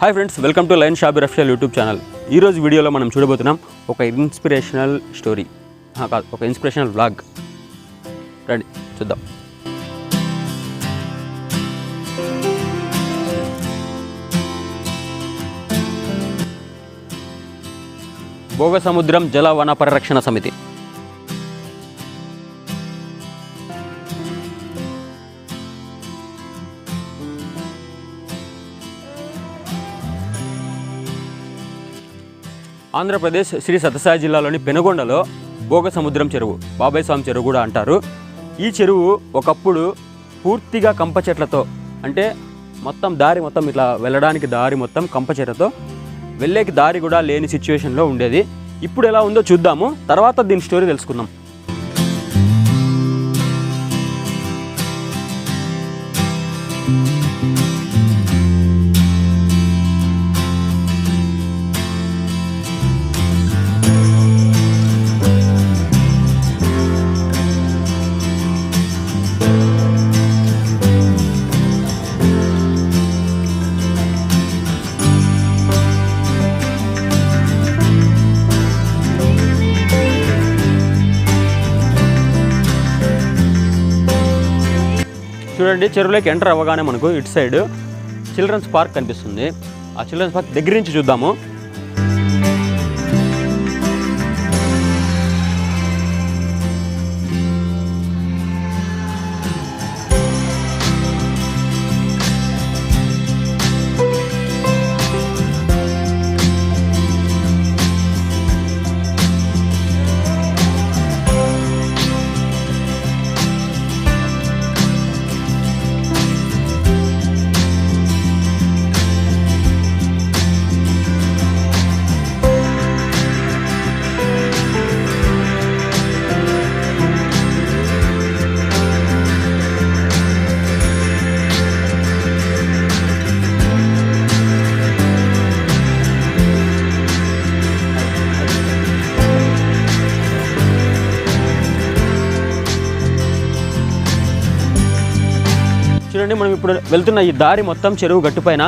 Hi friends welcome to line shabby రఫ్షల్ YouTube channel. ఈరోజు వీడియోలో మనం చూడబోతున్నాం ఒక ఇన్స్పిరేషనల్ స్టోరీ. కాదు ఒక ఇన్స్పిరేషనల్ వ్లాగ్. రండి చూద్దాం. భోగ సముద్రం జల వన పరిరక్షణ సమితి. ఆంధ్రప్రదేశ్ శ్రీ సత్యసాయి జిల్లాలోని పెనుగొండలో భోగ సముద్రం చెరువు బాబాయ్ స్వామి చెరువు కూడా అంటారు. ఈ చెరువు ఒకప్పుడు పూర్తిగా కంప చెట్లతో అంటే మొత్తం దారి మొత్తం ఇట్లా వెళ్ళడానికి దారి మొత్తం కంప చెట్లతో వెళ్ళేకి దారి కూడా లేని సిచ్యువేషన్లో ఉండేది. ఇప్పుడు ఎలా ఉందో చూద్దాము. తర్వాత దీని స్టోరీ తెలుసుకుందాం. చూడండి చెరువులోకి ఎంటర్ అవ్వగానే మనకు ఇటు సైడ్ చిల్డ్రన్స్ పార్క్ కనిపిస్తుంది. ఆ చిల్డ్రన్స్ పార్క్ దగ్గర నుంచి చూద్దాము. చూడండి మనం ఇప్పుడు వెళ్తున్న ఈ దారి మొత్తం చెరువు గట్టుపైన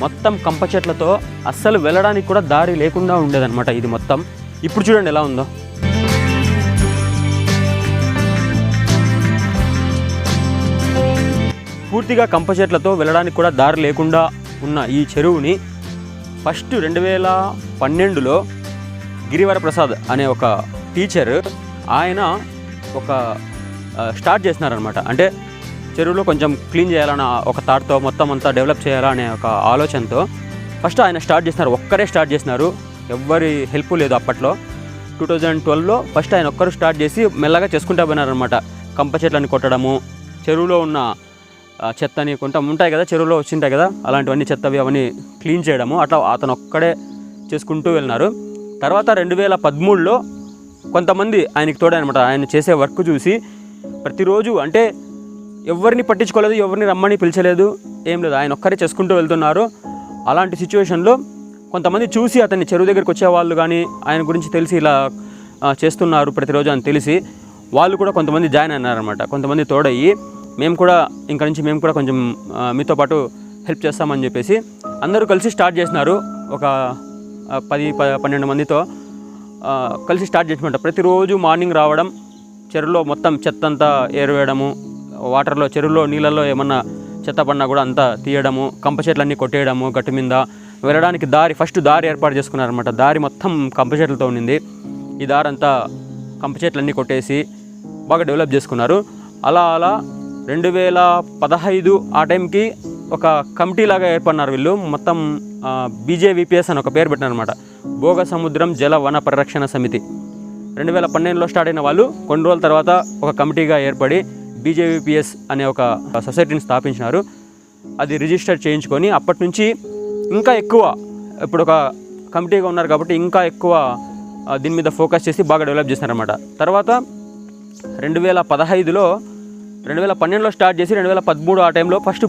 మొత్తం కంప చెట్లతో అస్సలు వెళ్ళడానికి కూడా దారి లేకుండా ఉండేదన్నమాట ఇది మొత్తం. ఇప్పుడు చూడండి ఎలా ఉందో. పూర్తిగా కంప చెట్లతో వెళ్ళడానికి కూడా దారి లేకుండా ఉన్న ఈ చెరువుని ఫస్ట్ రెండు వేల పన్నెండులో గిరివర ప్రసాద్ అనే ఒక టీచర్ ఆయన ఒక స్టార్ట్ చేసినారనమాట అంటే చెరువులో కొంచెం క్లీన్ చేయాలన్న ఒక థాట్తో మొత్తం అంతా డెవలప్ చేయాలనే ఒక ఆలోచనతో ఫస్ట్ ఆయన స్టార్ట్ చేసినారు ఒక్కరే స్టార్ట్ చేసినారు. ఎవ్వరి హెల్ప్ లేదు అప్పట్లో. టూ థౌజండ్ ట్వెల్వ్లో ఫస్ట్ ఆయన ఒక్కరు స్టార్ట్ చేసి మెల్లగా చేసుకుంటా పోయినారనమాట కంప చెట్లని కొట్టడము చెరువులో ఉన్న చెత్తని కొంత ఉంటాయి కదా చెరువులో వచ్చింటాయి కదా అలాంటివన్నీ చెత్తవి అవన్నీ క్లీన్ చేయడము అట్లా అతను ఒక్కడే చేసుకుంటూ వెళ్ళినారు. తర్వాత రెండు వేల పదమూడులో కొంతమంది ఆయనకి తోడనమాట ఆయన చేసే వర్క్ చూసి ప్రతిరోజు అంటే ఎవరిని పట్టించుకోలేదు ఎవరిని రమ్మని పిలిచలేదు ఏం లేదు. ఆయన ఒక్కరే చేసుకుంటూ వెళ్తున్నారు. అలాంటి సిచ్యువేషన్లో కొంతమంది చూసి అతన్ని చెరువు దగ్గరికి వచ్చేవాళ్ళు కానీ ఆయన గురించి తెలిసి ఇలా చేస్తున్నారు ప్రతిరోజు అని తెలిసి వాళ్ళు కూడా కొంతమంది జాయిన్ అన్నారనమాట కొంతమంది తోడయ్యి మేము కూడా ఇంక నుంచి మేము కూడా కొంచెం మీతో పాటు హెల్ప్ చేస్తామని చెప్పేసి అందరూ కలిసి స్టార్ట్ చేసినారు. ఒక పది పన్నెండు మందితో కలిసి స్టార్ట్ చేసినమాట. ప్రతిరోజు మార్నింగ్ రావడం చెరువులో మొత్తం చెత్త అంతా వాటర్లో చెరువులో నీళ్ళల్లో ఏమన్నా చెత్త పడినా కూడా అంతా తీయడము కంప చెట్లన్నీ కొట్టేయడము గట్టు మీద వెళ్ళడానికి దారి ఫస్ట్ దారి ఏర్పాటు చేసుకున్నారనమాట దారి మొత్తం కంప చెట్లతో ఉండింది. ఈ దారి అంతా కంప చెట్లన్నీ కొట్టేసి బాగా డెవలప్ చేసుకున్నారు. అలా అలా రెండు వేల పదహైదు ఆ టైంకి ఒక కమిటీ లాగా ఏర్పడినారు వీళ్ళు. మొత్తం బీజేవిపిఎస్ అని ఒక పేరు పెట్టినారనమాట భోగ సముద్రం జల వన పరిరక్షణ సమితి. రెండు వేల పన్నెండులో స్టార్ట్ అయిన వాళ్ళు. కొన్ని రోజుల తర్వాత ఒక కమిటీగా ఏర్పడి బీజేవీపీఎస్ అనే ఒక సొసైటీని స్థాపించినారు. అది రిజిస్టర్ చేయించుకొని అప్పటి నుంచి ఇంకా ఎక్కువ ఇప్పుడు ఒక కమిటీగా ఉన్నారు కాబట్టి ఇంకా ఎక్కువ దీని మీద ఫోకస్ చేసి బాగా డెవలప్ చేసినారన్నమాట తర్వాత రెండు వేల పదహైదులో రెండు వేల పన్నెండులో స్టార్ట్ చేసి రెండు వేల పదమూడు ఆ టైంలో ఫస్ట్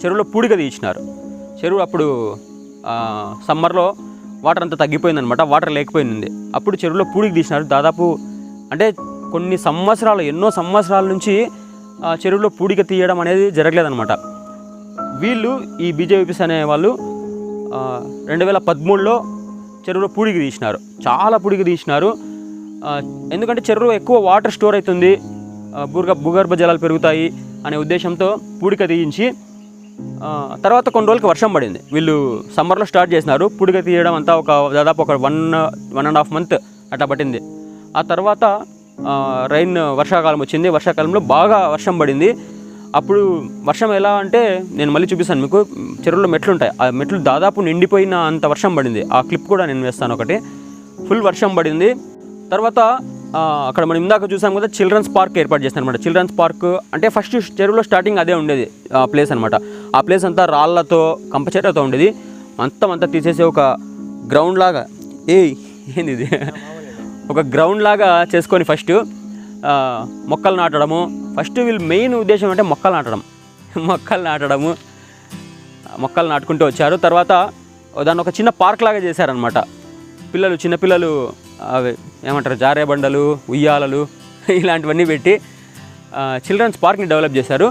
చెరువులో పూడిక తీయించినారు. చెరువు అప్పుడు సమ్మర్లో వాటర్ అంతా తగ్గిపోయిందనమాట వాటర్ లేకపోయింది. అప్పుడు చెరువులో పూడికి తీసినారు. దాదాపు అంటే కొన్ని సంవత్సరాలు ఎన్నో సంవత్సరాల నుంచి చెరువులో పూడిక తీయడం అనేది జరగలేదన్నమాట. వీళ్ళు ఈ బీజేపీస్ అనే వాళ్ళు రెండు వేల పదమూడులో చెరువులో పూడికి తీసినారు. చాలా పూడికి తీసినారు. ఎందుకంటే చెరువులో ఎక్కువ వాటర్ స్టోర్ అవుతుంది భూగర్భ భూగర్భ జలాలు పెరుగుతాయి అనే ఉద్దేశంతో పూడిక తీయించి తర్వాత కొన్ని రోజులకి వర్షం పడింది. వీళ్ళు సమ్మర్లో స్టార్ట్ చేసినారు. పుడిక తీయడం అంతా ఒక దాదాపు ఒక one one and half month అట్లా పట్టింది. ఆ తర్వాత రైన్ వర్షాకాలం వచ్చింది. వర్షాకాలంలో బాగా వర్షం పడింది. అప్పుడు వర్షం ఎలా అంటే నేను మళ్ళీ చూపిస్తాను మీకు. చెరువులో మెట్లు ఉంటాయి. ఆ మెట్లు దాదాపు నిండిపోయిన అంత వర్షం పడింది. ఆ క్లిప్ కూడా నేను వేస్తాను ఒకటి. ఫుల్ వర్షం పడింది. తర్వాత అక్కడ మనం ఇందాక చూసాం కదా చిల్డ్రన్స్ పార్క్ ఏర్పాటు చేస్తాను అనమాట చిల్డ్రన్స్ పార్క్ అంటే ఫస్ట్ చెరువులో స్టార్టింగ్ అదే ఉండేది. ఆ ప్లేస్ అనమాట ఆ ప్లేస్ అంతా రాళ్ళతో కంపచెరతో ఉండేది. అంతమంతా అంతా తీసేసి ఒక గ్రౌండ్ లాగా. ఏ ఏంది ఇది? ఒక గ్రౌండ్ లాగా చేసుకొని ఫస్ట్ మొక్కలు నాటడము. ఫస్ట్ వీళ్ళు మెయిన్ ఉద్దేశం అంటే మొక్కలు నాటడం. మొక్కలు నాటడము. మొక్కలు నాటుకుంటూ వచ్చారు. తర్వాత దాన్ని ఒక చిన్న పార్క్ లాగా చేశారనమాట పిల్లలు చిన్నపిల్లలు అవి ఏమంటారు జారే బండలు ఉయ్యాలలు ఇలాంటివన్నీ పెట్టి చిల్డ్రన్స్ పార్క్ని డెవలప్ చేశారు.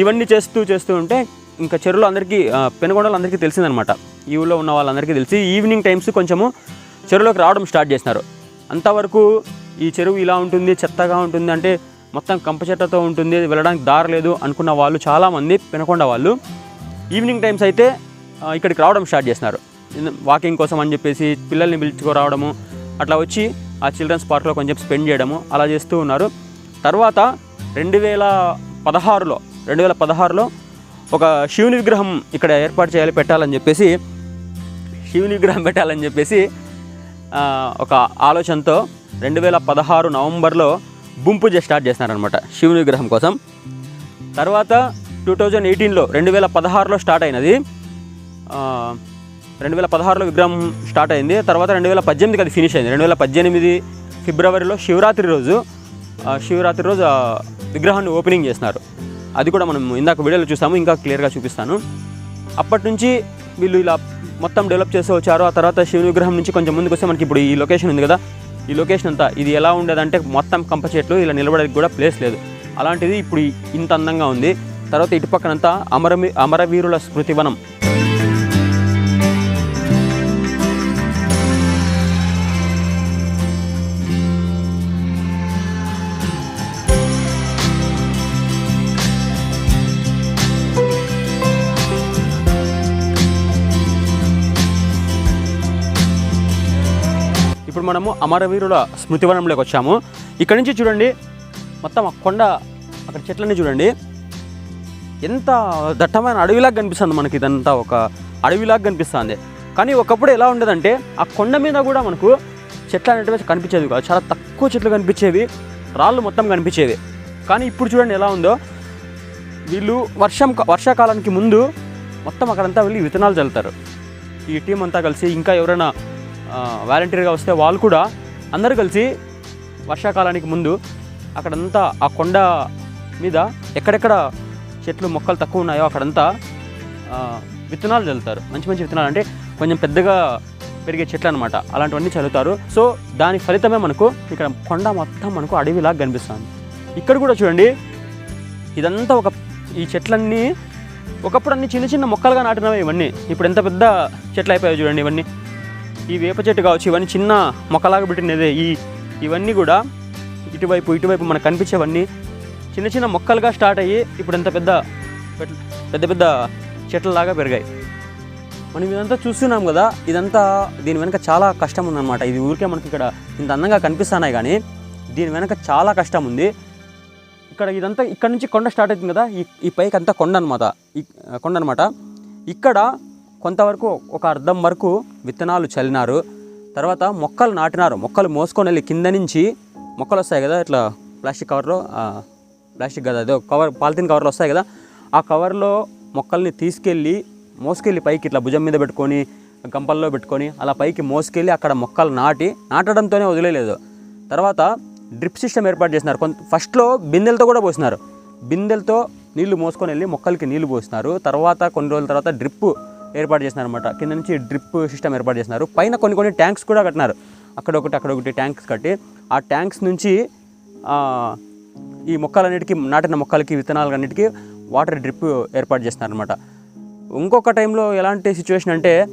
ఇవన్నీ చేస్తూ చేస్తూ ఉంటే ఇంకా చెరువులో అందరికీ పెనుగొండలు అందరికీ తెలిసిందనమాట ఈ ఊళ్ళో ఉన్న వాళ్ళందరికీ తెలిసి ఈవినింగ్ టైమ్స్ కొంచెము చెరువులోకి రావడం స్టార్ట్ చేసినారు. అంతవరకు ఈ చెరువు ఇలా ఉంటుంది చెత్తగా ఉంటుంది అంటే మొత్తం కంప చెత్తతో ఉంటుంది వెళ్ళడానికి దారి లేదు అనుకున్న వాళ్ళు చాలామంది పెనకొండ వాళ్ళు. ఈవినింగ్ టైమ్స్ అయితే ఇక్కడికి రావడం స్టార్ట్ చేస్తున్నారు వాకింగ్ కోసం అని చెప్పేసి పిల్లల్ని పిలుచుకురావడము అట్లా వచ్చి ఆ చిల్డ్రన్స్ పార్క్లో కొంచెం స్పెండ్ చేయడము అలా చేస్తూ ఉన్నారు. తర్వాత రెండు వేల పదహారులో రెండు వేల పదహారులో ఒక శివుని విగ్రహం ఇక్కడ ఏర్పాటు చేయాలి పెట్టాలని చెప్పేసి శివుని విగ్రహం పెట్టాలని చెప్పేసి ఒక ఆలోచనతో రెండు వేల పదహారు నవంబర్లో భూమి స్టార్ట్ చేస్తున్నారనమాట శివుని విగ్రహం కోసం. తర్వాత టూ థౌజండ్ ఎయిటీన్లో రెండు వేల పదహారులో స్టార్ట్ అయినది. రెండు వేల పదహారులో విగ్రహం స్టార్ట్ అయింది. తర్వాత రెండు వేల పద్దెనిమిదికి అది ఫినిష్ అయింది. రెండు వేల పద్దెనిమిది ఫిబ్రవరిలో శివరాత్రి రోజు శివరాత్రి రోజు విగ్రహాన్ని ఓపెనింగ్ చేస్తున్నారు అది కూడా మనం ఇందాక వీడియోలో చూసాము ఇంకా క్లియర్గా చూపిస్తాను. అప్పటి నుంచి వీళ్ళు ఇలా మొత్తం డెవలప్ చేస్తూ వచ్చారు. ఆ తర్వాత శివుని విగ్రహం నుంచి కొంచెం ముందుకు వస్తే మనకి ఇప్పుడు ఈ లొకేషన్ ఉంది కదా. ఈ లొకేషన్ అంతా ఇది ఎలా ఉండేదంటే మొత్తం కంప చెట్లు ఇలా నిలబడడానికి కూడా ప్లేస్ లేదు. అలాంటిది ఇప్పుడు ఇంత అందంగా ఉంది. తర్వాత ఇటు పక్కనంతా అమరవీ అమరవీరుల స్మృతివనం. ఇప్పుడు మనము అమరవీరుల స్మృతివనంలోకి వచ్చాము. ఇక్కడ నుంచి చూడండి మొత్తం ఆ కొండ అక్కడ చెట్లన్నీ చూడండి. ఎంత దట్టమైన అడవిలాగా కనిపిస్తుంది మనకి ఇదంతా ఒక అడవిలాగా కనిపిస్తుంది. కానీ ఒకప్పుడు ఎలా ఉండేదంటే ఆ కొండ మీద కూడా మనకు చెట్లు అనేటివి కనిపించేది కాదు. చాలా తక్కువ చెట్లు కనిపించేవి రాళ్ళు మొత్తం కనిపించేవి. కానీ ఇప్పుడు చూడండి ఎలా ఉందో వీళ్ళు వర్షం వర్షాకాలానికి ముందు మొత్తం అక్కడంతా వెళ్ళి విత్తనాలు చల్లుతారు. ఈ టీం అంతా కలిసి ఇంకా ఎవరైనా వాలంటీర్గా వస్తే వాళ్ళు కూడా అందరూ కలిసి వర్షాకాలానికి ముందు అక్కడంతా ఆ కొండ మీద ఎక్కడెక్కడ చెట్లు మొక్కలు తక్కువ ఉన్నాయో అక్కడంతా విత్తనాలు చల్లుతారు. మంచి మంచి విత్తనాలు అంటే కొంచెం పెద్దగా పెరిగే చెట్లు అనమాట అలాంటివన్నీ చల్లుతారు. సో దాని ఫలితమే మనకు ఇక్కడ కొండ మొత్తం మనకు అడవిలాగా కనిపిస్తుంది. ఇక్కడ కూడా చూడండి ఇదంతా ఒక ఈ చెట్లన్నీ ఒకప్పుడు అన్ని చిన్న చిన్న మొక్కలుగా నాటినవి ఇవన్నీ. ఇప్పుడు ఎంత పెద్ద చెట్లు అయిపోయాయి చూడండి ఇవన్నీ. ఈ వేప చెట్టు కావచ్చు ఇవన్నీ చిన్న మొక్కలాగా పెట్టినదే. ఈ ఇవన్నీ కూడా ఇటువైపు ఇటువైపు మనకు కనిపించేవన్నీ చిన్న చిన్న మొక్కలుగా స్టార్ట్ అయ్యి ఇప్పుడు ఎంత పెద్ద పెద్ద- పెద్ద చెట్లలాగా పెరిగాయి. మనం ఇదంతా చూస్తున్నాం కదా ఇదంతా దీని వెనక చాలా కష్టం ఉందన్నమాట. ఇది ఊరికే మనకి ఇక్కడ ఇంత అందంగా కనిపిస్తున్నాయి కానీ దీని వెనక చాలా కష్టం ఉంది. ఇక్కడ ఇదంతా ఇక్కడ నుంచి కొండ స్టార్ట్ అవుతుంది కదా ఈ ఈ పైకి అంతా కొండ అనమాట ఈ కొండ అనమాట ఇక్కడ కొంతవరకు ఒక అర్థం వరకు విత్తనాలు చల్లినారు. తర్వాత మొక్కలు నాటినారు. మొక్కలు మోసుకొని వెళ్ళి కింద నుంచి మొక్కలు వస్తాయి కదా ఇట్లా ప్లాస్టిక్ కవర్లో ప్లాస్టిక్ కదా అదే కవర్ పాలిథిన్ కవర్లు వస్తాయి కదా ఆ కవర్లో మొక్కల్ని తీసుకెళ్ళి మోసుకెళ్ళి పైకి ఇట్లా భుజం మీద పెట్టుకొని గంపల్లో పెట్టుకొని అలా పైకి మోసుకెళ్ళి అక్కడ మొక్కలు నాటి నాటడంతోనే వదిలేదు తర్వాత డ్రిప్ సిస్టమ్ ఏర్పాటు చేసినారు. కొంత ఫస్ట్లో బిందెలతో కూడా పోసినారు. బిందెలతో నీళ్ళు మోసుకొని వెళ్ళి మొక్కలకి నీళ్ళు పోసినారు. తర్వాత కొన్ని రోజుల తర్వాత డ్రిప్ ఏర్పాటు చేసినారు అనమాట కింద నుంచి డ్రిప్ సిస్టమ్ ఏర్పాటు చేసినారు. పైన కొన్ని కొన్ని ట్యాంక్స్ కూడా కట్టినారు. అక్కడ ఒకటి అక్కడ ఒకటి ట్యాంక్స్ కట్టి ఆ ట్యాంక్స్ నుంచి ఈ మొక్కలన్నిటికీ నాటిన మొక్కలకి విత్తనాలన్నిటికీ వాటర్ డ్రిప్ ఏర్పాటు చేస్తున్నారు అనమాట ఇంకొక టైంలో ఎలాంటి సిచ్యువేషన్ అంటే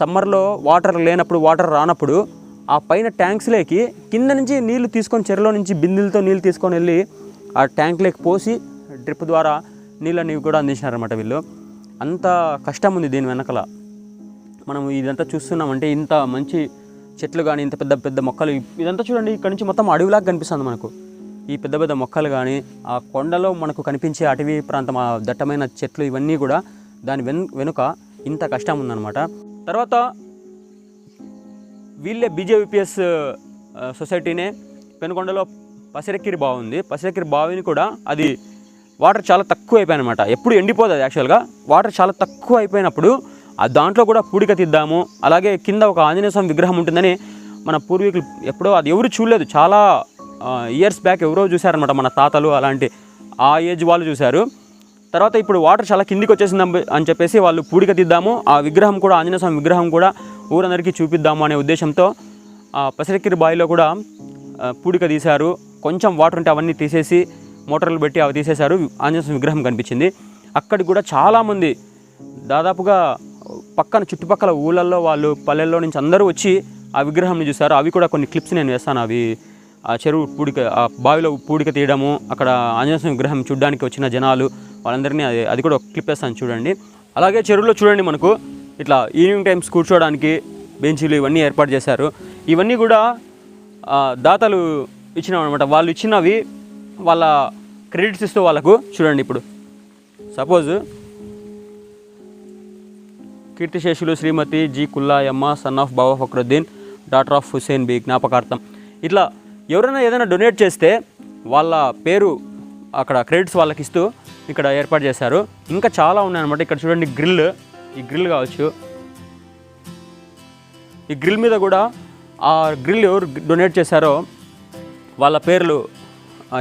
సమ్మర్లో వాటర్ లేనప్పుడు వాటర్ రానప్పుడు ఆ పైన ట్యాంక్స్లోకి కింద నుంచి నీళ్ళు తీసుకొని చెరలో నుంచి బిందెలతో నీళ్ళు తీసుకొని వెళ్ళి ఆ ట్యాంక్లోకి పోసి డ్రిప్ ద్వారా నీళ్ళని కూడా అందించినారనమాట వీళ్ళు. అంత కష్టం ఉంది దీని వెనకల. మనం ఇదంతా చూస్తున్నామంటే ఇంత మంచి చెట్లు కానీ ఇంత పెద్ద పెద్ద మొక్కలు ఇదంతా చూడండి ఇక్కడ నుంచి మొత్తం అడవిలాగా కనిపిస్తుంది మనకు. ఈ పెద్ద పెద్ద మొక్కలు కానీ ఆ కొండలో మనకు కనిపించే అటవీ ప్రాంతం ఆ దట్టమైన చెట్లు ఇవన్నీ కూడా దాని వెన్ వెనుక ఇంత కష్టం ఉందన్నమాట తర్వాత వీళ్ళే బీజేపీఎస్ సొసైటీనే. పెనుకొండలో పసిరెక్కిరి బావి ఉంది పసిరెక్కిరి బావిని కూడా అది వాటర్ చాలా తక్కువ అయిపోయాయి అనమాట ఎప్పుడు ఎండిపోతుంది యాక్చువల్గా వాటర్ చాలా తక్కువ అయిపోయినప్పుడు ఆ దాంట్లో కూడా పూడిక తీద్దాము. అలాగే కింద ఒక ఆంజనేయ స్వామి విగ్రహం ఉంటుందని మన పూర్వీకులు ఎప్పుడో అది ఎవరు చూడలేదు. చాలా ఇయర్స్ బ్యాక్ ఎవరో చూశారనమాట మన తాతలు అలాంటి ఆ ఏజ్ వాళ్ళు చూశారు. తర్వాత ఇప్పుడు వాటర్ చాలా కిందికి వచ్చేసింది అని- చెప్పేసి వాళ్ళు పూడిక తీద్దాము. ఆ విగ్రహం కూడా ఆంజనేయ స్వామి విగ్రహం కూడా ఊరందరికీ చూపిద్దాము అనే ఉద్దేశంతో ఆ పసిరెక్కిరి బావిలో కూడా పూడిక తీశారు. కొంచెం వాటర్ ఉంటే అవన్నీ తీసేసి మోటార్లు పెట్టి అవి తీసేశారు. ఆంజనేయ విగ్రహం కనిపించింది. అక్కడికి కూడా చాలామంది దాదాపుగా పక్కన చుట్టుపక్కల ఊళ్ళల్లో వాళ్ళు పల్లెల్లో నుంచి అందరూ వచ్చి ఆ విగ్రహం చూశారు. అవి కూడా కొన్ని క్లిప్స్ నేను వేస్తాను. అవి ఆ చెరువు పూడిక ఆ బావిలో పూడిక తీయడము అక్కడ ఆంజనేయ విగ్రహం చూడడానికి వచ్చిన జనాలు వాళ్ళందరినీ అది అది కూడా ఒక క్లిప్ వేస్తాను చూడండి. అలాగే చెరువులో చూడండి మనకు ఇట్లా ఈవినింగ్ టైమ్స్ కూర్చోవడానికి బెంచీలు ఇవన్నీ ఏర్పాటు చేశారు. ఇవన్నీ కూడా దాతలు ఇచ్చినవి అనమాట వాళ్ళు ఇచ్చినవి వాళ్ళ క్రెడిట్స్ ఇస్తూ వాళ్ళకు చూడండి ఇప్పుడు. సపోజ్ కీర్తిశేషులు Shrimati G Kullayamma son of Baba Fakruddin daughter of Hussain B జ్ఞాపకార్థం. ఇట్లా ఎవరైనా ఏదైనా డొనేట్ చేస్తే వాళ్ళ పేరు అక్కడ క్రెడిట్స్ వాళ్ళకి ఇస్తూ ఇక్కడ ఏర్పాటు చేశారు. ఇంకా చాలా ఉన్నాయన్నమాట. ఇక్కడ చూడండి గ్రిల్. ఈ గ్రిల్ కావచ్చు. ఈ గ్రిల్ మీద కూడా ఆ గ్రిల్ ఎవరు డొనేట్ చేశారో వాళ్ళ పేర్లు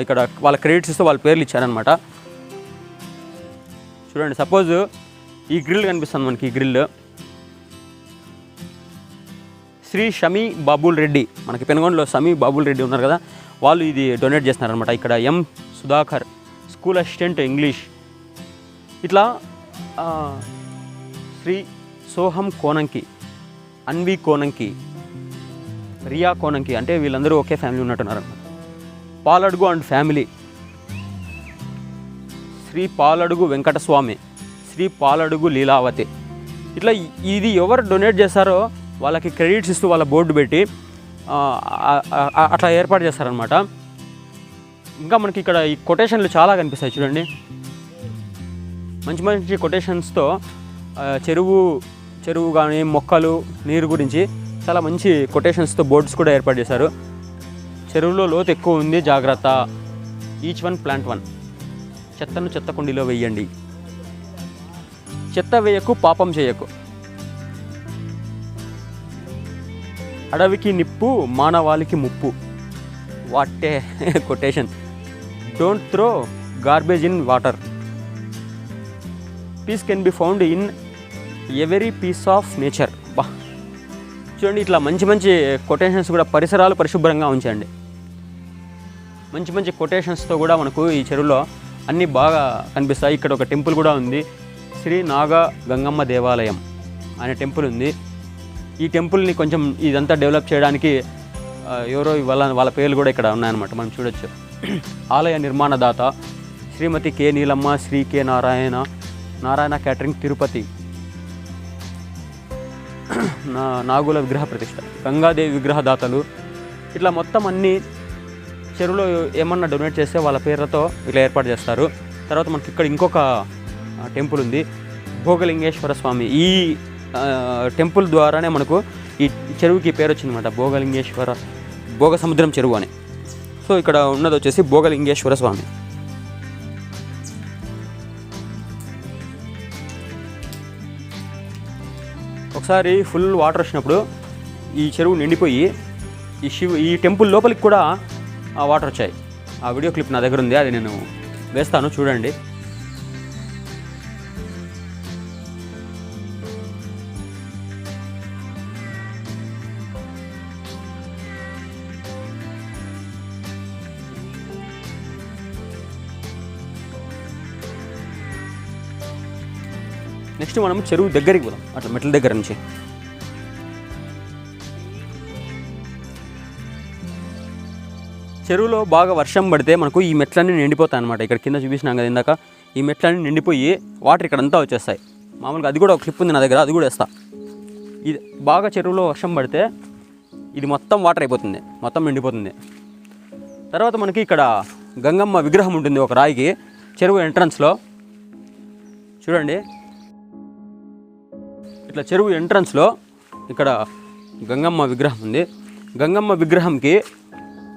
ఇక్కడ వాళ్ళ క్రెడిట్స్ ఇస్తే వాళ్ళ పేర్లు ఇచ్చారనమాట చూడండి సపోజ్ ఈ గ్రిల్ కనిపిస్తుంది మనకి ఈ గ్రిల్ శ్రీ షమీ బాబుల్ రెడ్డి మనకి పెనుగొండలో షమీ బాబుల్ రెడ్డి ఉన్నారు కదా వాళ్ళు ఇది డొనేట్ చేస్తున్నారనమాట ఇక్కడ M Sudhakar school assistant English ఇట్లా శ్రీ సోహం కోనంకి అన్వి కోనంకి రియా కోనంకి అంటే వీళ్ళందరూ ఒకే ఫ్యామిలీ ఉన్నట్టున్నారు పాలడుగు అండ్ ఫ్యామిలీ. శ్రీ పాలడుగు వెంకటస్వామి శ్రీ పాలడుగు లీలావతి. ఇట్లా ఇది ఎవరు డొనేట్ చేస్తారో వాళ్ళకి క్రెడిట్స్ ఇస్తూ వాళ్ళ బోర్డు పెట్టి అట్లా ఏర్పాటు చేస్తారనమాట ఇంకా మనకి ఇక్కడ ఈ కొటేషన్లు చాలా కనిపిస్తాయి చూడండి. మంచి మంచి కొటేషన్స్తో చెరువు చెరువు కానీ మొక్కలు నీరు గురించి చాలా మంచి కొటేషన్స్తో బోర్డ్స్ కూడా ఏర్పాటు చేశారు. చెరువులో లోతు ఎక్కువ ఉంది జాగ్రత్త. ఈచ్ వన్ ప్లాంట్ వన్ చెత్తను చెత్త కుండీలో వేయండి. చెత్త వేయకు పాపం చేయకు. అడవికి నిప్పు మానవాళికి ముప్పు. What a quotation don't throw garbage in water peace can be found in every piece of nature బా. చూడండి ఇట్లా మంచి మంచి కొటేషన్స్ కూడా పరిసరాలు పరిశుభ్రంగా ఉంచండి. మంచి మంచి కొటేషన్స్తో కూడా మనకు ఈ చెరువులో అన్నీ బాగా కనిపిస్తాయి. ఇక్కడ ఒక టెంపుల్ కూడా ఉంది. శ్రీ నాగ గంగమ్మ దేవాలయం అనే టెంపుల్ ఉంది. ఈ టెంపుల్ని కొంచెం ఇదంతా డెవలప్ చేయడానికి ఎవరో వాళ్ళ వాళ్ళ పేర్లు కూడా ఇక్కడ ఉన్నాయన్నమాట. మనం చూడొచ్చు. ఆలయ నిర్మాణదాత Shrimati K Neelamma Shri K Narayana Narayana catering Tirupati. నా నాగుల విగ్రహ ప్రతిష్ట గంగాదేవి విగ్రహదాతలు. ఇట్లా మొత్తం అన్ని చెరువులో ఏమన్నా డొనేట్ చేస్తే వాళ్ళ పేర్లతో ఇట్లా ఏర్పాటు చేస్తారు. తర్వాత మనకి ఇక్కడ ఇంకొక టెంపుల్ ఉంది. భోగలింగేశ్వర స్వామి. ఈ టెంపుల్ ద్వారానే మనకు ఈ చెరువుకి పేరు వచ్చిందన్నమాట. భోగలింగేశ్వర భోగ సముద్రం చెరువు అని. సో ఇక్కడ ఉన్నది వచ్చేసి భోగలింగేశ్వర స్వామి. ఒకసారి ఫుల్ వాటర్ వచ్చినప్పుడు ఈ చెరువు నిండిపోయి ఈ శివ ఈ టెంపుల్ లోపలికి కూడా వాటర్ వచ్చాయి. ఆ వీడియో క్లిప్ నా దగ్గర ఉంది అది నేను వేస్తాను చూడండి. నెక్స్ట్ మనం చెరువు దగ్గరికి పోదాం అట్లా మెట్ల దగ్గర నుంచి. చెరువులో బాగా వర్షం పడితే మనకు ఈ మెట్లన్నీ నిండిపోతాయి అనమాట ఇక్కడ కింద చూపించినాం కదా ఇందాక. ఈ మెట్లన్నీ నిండిపోయి వాటర్ ఇక్కడంతా వచ్చేస్తాయి. మామూలుగా అది కూడా ఒక క్లిప్ ఉంది నా దగ్గర అది కూడా వేస్తా. ఇది బాగా చెరువులో వర్షం పడితే ఇది మొత్తం వాటర్ అయిపోతుంది మొత్తం నిండిపోతుంది. తర్వాత మనకి ఇక్కడ గంగమ్మ విగ్రహం ఉంటుంది ఒక రాయికి చెరువు ఎంట్రన్స్లో చూడండి. ఇట్లా చెరువు ఎంట్రన్స్లో ఇక్కడ గంగమ్మ విగ్రహం ఉంది. గంగమ్మ విగ్రహంకి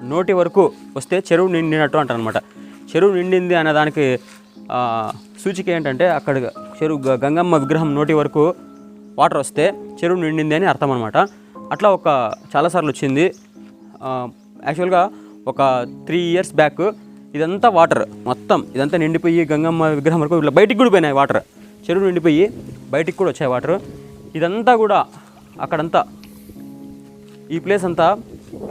నోటి వరకు వస్తే చెరువు నిండినట్టు అంటారనమాట చెరువు నిండింది అనే దానికి సూచిక ఏంటంటే అక్కడ చెరువు గంగమ్మ విగ్రహం నోటి వరకు వాటర్ వస్తే చెరువు నిండింది అని అర్థం అనమాట అట్లా ఒక చాలాసార్లు వచ్చింది. యాక్చువల్గా ఒక త్రీ ఇయర్స్ బ్యాక్ ఇదంతా వాటర్ మొత్తం ఇదంతా నిండిపోయి గంగమ్మ విగ్రహం వరకు ఇట్లా బయటికి కూడా పోయినాయి వాటర్. చెరువు నిండిపోయి బయటికి కూడా వచ్చాయి వాటర్. ఇదంతా కూడా అక్కడంతా ఈ ప్లేస్ అంతా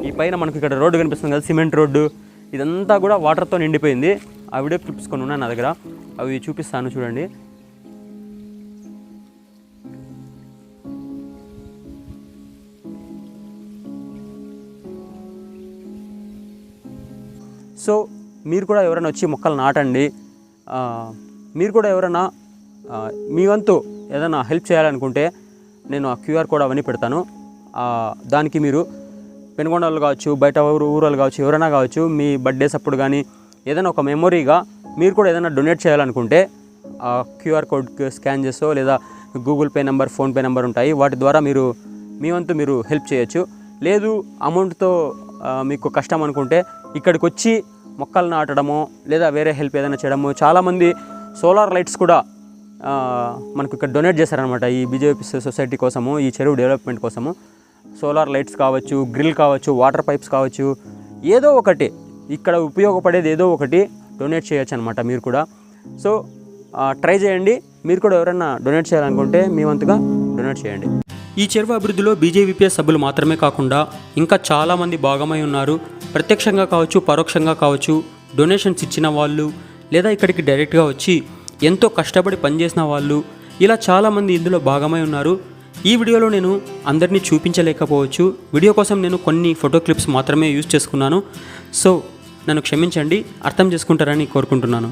ఈ పైన మనకు ఇక్కడ రోడ్డు కనిపిస్తుంది కదా సిమెంట్ రోడ్డు. ఇదంతా కూడా వాటర్తో నిండిపోయింది. ఆ వీడియో క్లిప్స్ కొన్ని ఉన్నాయి నా దగ్గర. అవి చూపిస్తాను చూడండి. సో మీరు కూడా ఎవరైనా వచ్చి మొక్కలు నాటండి. మీరు కూడా ఎవరైనా మీ వంతు ఏదైనా హెల్ప్ చేయాలనుకుంటే నేను ఆ క్యూఆర్ కోడ్ అవన్నీ పెడతాను. దానికి మీరు పెనుగొండలు కావచ్చు బయట ఊరు ఊరలు కావచ్చు ఎవరైనా కావచ్చు మీ బర్త్డేస్ అప్పుడు కానీ ఏదైనా ఒక మెమొరీగా మీరు కూడా ఏదైనా డొనేట్ చేయాలనుకుంటే క్యూఆర్ కోడ్ స్కాన్ చేసో లేదా Google Pay number PhonePe number ఉంటాయి. వాటి ద్వారా మీరు మీ వంతు మీరు హెల్ప్ చేయొచ్చు. లేదు అమౌంట్తో మీకు కష్టం అనుకుంటే ఇక్కడికి వచ్చి మొక్కలు నాటడమో లేదా వేరే హెల్ప్ ఏదైనా చేయడమో చాలామంది సోలార్ లైట్స్ కూడా మనకు ఇక్కడ డొనేట్ చేశారనమాట ఈ బీజేపీ సొసైటీ కోసము ఈ చెరువు డెవలప్మెంట్ కోసము. సోలార్ లైట్స్ కావచ్చు గ్రిల్ కావచ్చు వాటర్ పైప్స్ కావచ్చు ఏదో ఒకటి. ఇక్కడ ఉపయోగపడేది ఏదో ఒకటి డొనేట్ చేయొచ్చు అనమాట మీరు కూడా. సో ట్రై చేయండి. మీరు కూడా ఎవరైనా డొనేట్ చేయాలనుకుంటే మీ వంతుగా డొనేట్ చేయండి. ఈ చెరువు అభివృద్ధిలో బీజేపీఎస్ సభ్యులు మాత్రమే కాకుండా ఇంకా చాలామంది భాగమై ఉన్నారు. ప్రత్యక్షంగా కావచ్చు పరోక్షంగా కావచ్చు డొనేషన్స్ ఇచ్చిన వాళ్ళు లేదా ఇక్కడికి డైరెక్ట్గా వచ్చి ఎంతో కష్టపడి పనిచేసిన వాళ్ళు ఇలా చాలామంది ఇందులో భాగమై ఉన్నారు. ఈ వీడియోలో నేను అందరినీ చూపించలేకపోవచ్చు. వీడియో కోసం నేను కొన్ని ఫోటో క్లిప్స్ మాత్రమే యూజ్ చేసుకున్నాను. సో నన్ను క్షమించండి. అర్థం చేసుకుంటారని కోరుకుంటున్నాను.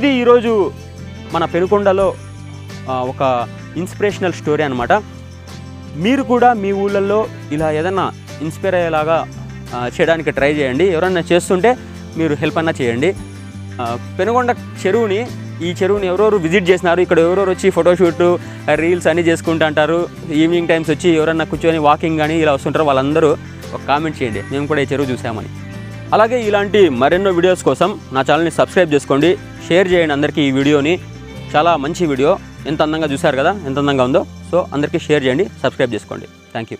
ఇది ఈరోజు మన పెనుకొండలో ఒక ఇన్స్పిరేషనల్ స్టోరీ అనమాట మీరు కూడా మీ ఊళ్ళల్లో ఇలా ఏదన్నా ఇన్స్పైర్ అయ్యేలాగా చేయడానికి ట్రై చేయండి. ఎవరైనా చేస్తుంటే మీరు హెల్ప్ అన్నా చేయండి. పెనుగొండ చెరువుని ఈ చెరువుని ఎవరెవరు విజిట్ చేసినారు? ఇక్కడ ఎవరెవరు వచ్చి ఫోటోషూట్ రీల్స్ అన్నీ చేసుకుంటుంటారు ఈవినింగ్ టైమ్స్ వచ్చి ఎవరన్నా కూర్చొని వాకింగ్ కానీ ఇలా వస్తుంటారు వాళ్ళందరూ ఒక కామెంట్ చేయండి. మేము కూడా ఈ చెరువు చూసామని. అలాగే ఇలాంటి మరెన్నో వీడియోస్ కోసం నా ఛానల్ని సబ్స్క్రైబ్ చేసుకోండి. షేర్ చేయండి అందరికీ ఈ వీడియోని చాలా మంచి వీడియో ఎంత అందంగా చూశారు కదా ఎంత అందంగా ఉందో. సో అందరికీ షేర్ చేయండి సబ్స్క్రైబ్ చేసుకోండి. Thank you